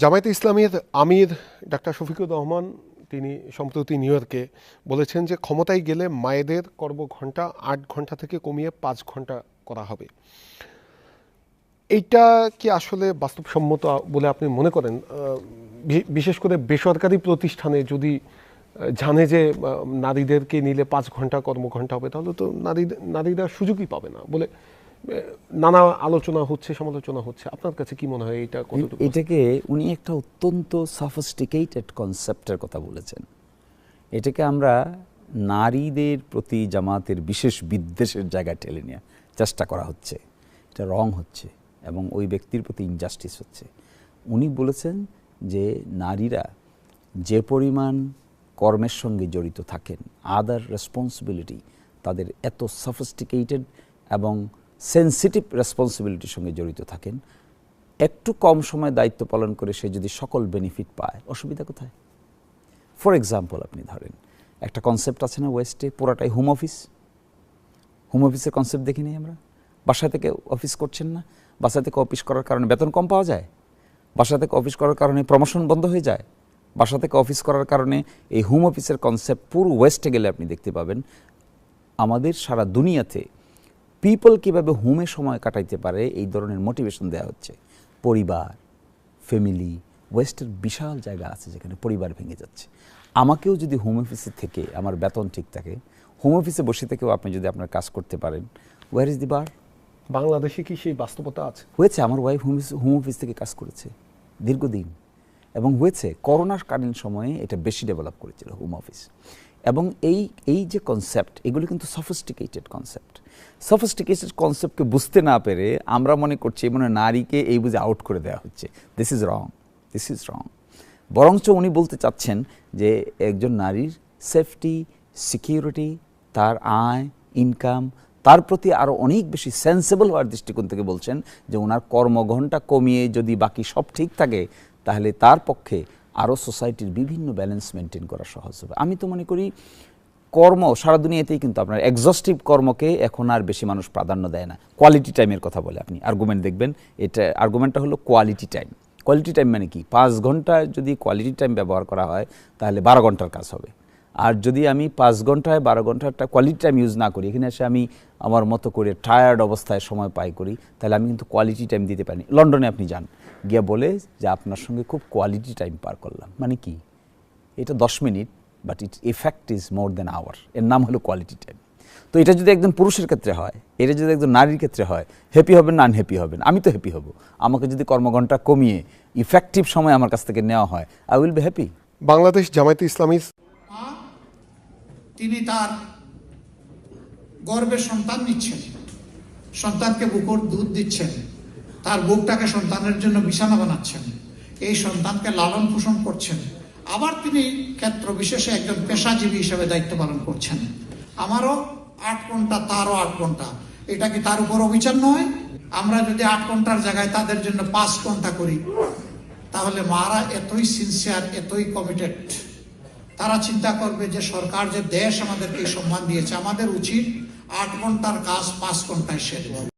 জামায়াতে ইসলামীর আমির ডাক্তার শফিকুর রহমান, তিনি সম্প্রতি নিউ ইয়র্কে বলেছেন যে ক্ষমতায় গেলে মায়েদের কর্মঘণ্টা আট ঘণ্টা থেকে কমিয়ে পাঁচ ঘণ্টা করা হবে। এইটা কি আসলে বাস্তবসম্মত বলে আপনি মনে করেন? বিশেষ করে বেসরকারি প্রতিষ্ঠানে যদি জানে যে নারীদেরকে নিলে পাঁচ ঘণ্টা কর্মঘণ্টা হবে, তাহলে তো নারী, নারীরা সুযোগই পাবে না বলে নানা আলোচনা হচ্ছে, সমালোচনা হচ্ছে। আপনার কাছে কি মনে হয় এটা কতটুকু? এটাকে উনি একটা অত্যন্ত সাফিস্টিকেটেড কনসেপ্টের কথা বলেছেন। এটাকে আমরা নারীদের প্রতি, জামাতের বিশেষ বিদ্বেষের জায়গায় ঠেলে নেওয়ার চেষ্টা করা হচ্ছে। এটা রং হচ্ছে এবং ওই ব্যক্তির প্রতি ইনজাস্টিস হচ্ছে। উনি বলেছেন যে নারীরা যে পরিমাণ কর্মের সঙ্গে জড়িত থাকেন আদার রেসপন্সিবিলিটি তাদের এত সাফিস্টিকেটেড এবং সেন্সিটিভ রেসপন্সিবিলিটির সঙ্গে জড়িত থাকেন। একটু কম সময় দায়িত্ব পালন করে সে যদি সকল বেনিফিট পায়, অসুবিধা কোথায়? ফর এক্সাম্পল আপনি ধরেন, একটা কনসেপ্ট আছে না ওয়েস্টে পুরাটাই হোম অফিস হোম অফিসের কনসেপ্ট দেখিনি আমরা। বাসা থেকে অফিস করছেন না বাসা থেকে অফিস করার কারণে বেতন কম পাওয়া যায়। বাসা থেকে অফিস করার কারণে প্রমোশন বন্ধ হয়ে যায়। বাসা থেকে অফিস করার কারণে এই হোম অফিসের কনসেপ্ট পুরো ওয়েস্টে গেলে আপনি দেখতে পাবেন, আমাদের সারা দুনিয়াতে পিপল কীভাবে হোমে সময় কাটাইতে পারে এই ধরনের মোটিভেশন দেওয়া হচ্ছে। পরিবার ফ্যামিলি ওয়েস্টের বিশাল জায়গা আছে যেখানে পরিবার ভেঙে যাচ্ছে। আমাকেও যদি হোম অফিসে থেকে আমার বেতন ঠিক থাকে হোম অফিসে বসে থেকেও আপনি যদি আপনার কাজ করতে পারেন ওয়ার ইজ দি বার বাংলাদেশে কি সেই বাস্তবতা আছে? হয়েছে আমার ওয়াইফ হোম হোম অফিস থেকে কাজ করেছে দীর্ঘদিন। এবং হয়েছে করোনার কালীন সময়ে এটা বেশি ডেভেলপ করেছিল হোম অফিস এবং এই এই যে কনসেপ্ট এগুলো কিন্তু সফিস্টিকেটেড কনসেপ্ট সফিস্টিকেটেড কনসেপ্টকে বুঝতে না পেরে আমরা মনে করছি মানে নারীকে এই বুঝে আউট করে দেওয়া হচ্ছে। This is wrong this is wrong বরঞ্চ উনি বলতে চাচ্ছেন যে একজন নারীর সেফটি সিকিউরিটি তার আয় ইনকাম তার প্রতি আরও অনেক বেশি সেন্সেবল হওয়ার দৃষ্টিকোণ থেকে বলছেন যে ওনার কর্মঘণ্টা কমিয়ে যদি বাকি সব ঠিক থাকে, তাহলে তার পক্ষে আরও সোসাইটির বিভিন্ন ব্যালেন্স মেনটেন করা সহজ হবে। আমি তো মনে করি কর্ম, সারা দুনিয়াতেই কিন্তু আপনার এক্সস্টিভ কর্মকে এখন আর বেশি মানুষ প্রাধান্য দেয় না। কোয়ালিটি টাইমের কথা বলে আপনি। আর্গুমেন্ট দেখবেন, এটা আর্গুমেন্টটা হলো কোয়ালিটি টাইম কোয়ালিটি টাইম মানে কি? পাঁচ ঘণ্টা যদি কোয়ালিটি টাইম ব্যবহার করা হয়, তাহলে বারো ঘণ্টার কাজ হবে। আর যদি আমি পাঁচ ঘন্টায় বারো ঘন্টাটা কোয়ালিটি টাইম ইউজ না করি, এখানে এসে আমি আমার মতো করে টায়ার্ড অবস্থায় সময় পাই করি, তাহলে আমি কিন্তু কোয়ালিটি টাইম দিতে পারি লন্ডনে আপনি যান, গিয়ে বলে যে আপনার সঙ্গে খুব কোয়ালিটি টাইম পার করলাম। মানে কি? এটা দশ minute but it effect is more than hour এর নাম হলো কোয়ালিটি টাইম তো এটা যদি একজন পুরুষের ক্ষেত্রে হয়, এটা যদি একজন নারীর ক্ষেত্রে হয় হ্যাপি হবেন না আনহ্যাপি হবেন? আমি তো হ্যাপি হব। আমাকে যদি কর্মঘণ্টা কমিয়ে ইফেক্টিভ সময় আমার কাছ থেকে নেওয়া হয় I will be happy Bangladesh Jamaat-e Islami তিনি তার গর্বের সন্তান নিচ্ছেন। সন্তানকে বুকর দুধ দিচ্ছেন। তার বুকটাকে সন্তানের জন্য বিছানা বানাচ্ছেন। এই সন্তানকে লালন পোষণ করছেন। আবার তিনি ক্ষেত্র বিশেষে একজন পেশাজীবী হিসেবে দায়িত্ব পালন করছেন। আমারও আট ঘণ্টা, তারও আট ঘণ্টা। এটা কি তার উপর অবিচার নয়? আমরা যদি আট ঘণ্টার জায়গায় তাদের জন্য পাঁচ ঘণ্টা করি, তাহলে মারা এতই সিনসিয়ার এতই কমিটেড তারা চিন্তা করবে যে সরকার যে দেশ আমাদেরকে সম্মান দিয়েছে, আমাদের উচিত আট ঘণ্টার কাজ পাঁচ ঘন্টায় সেরে।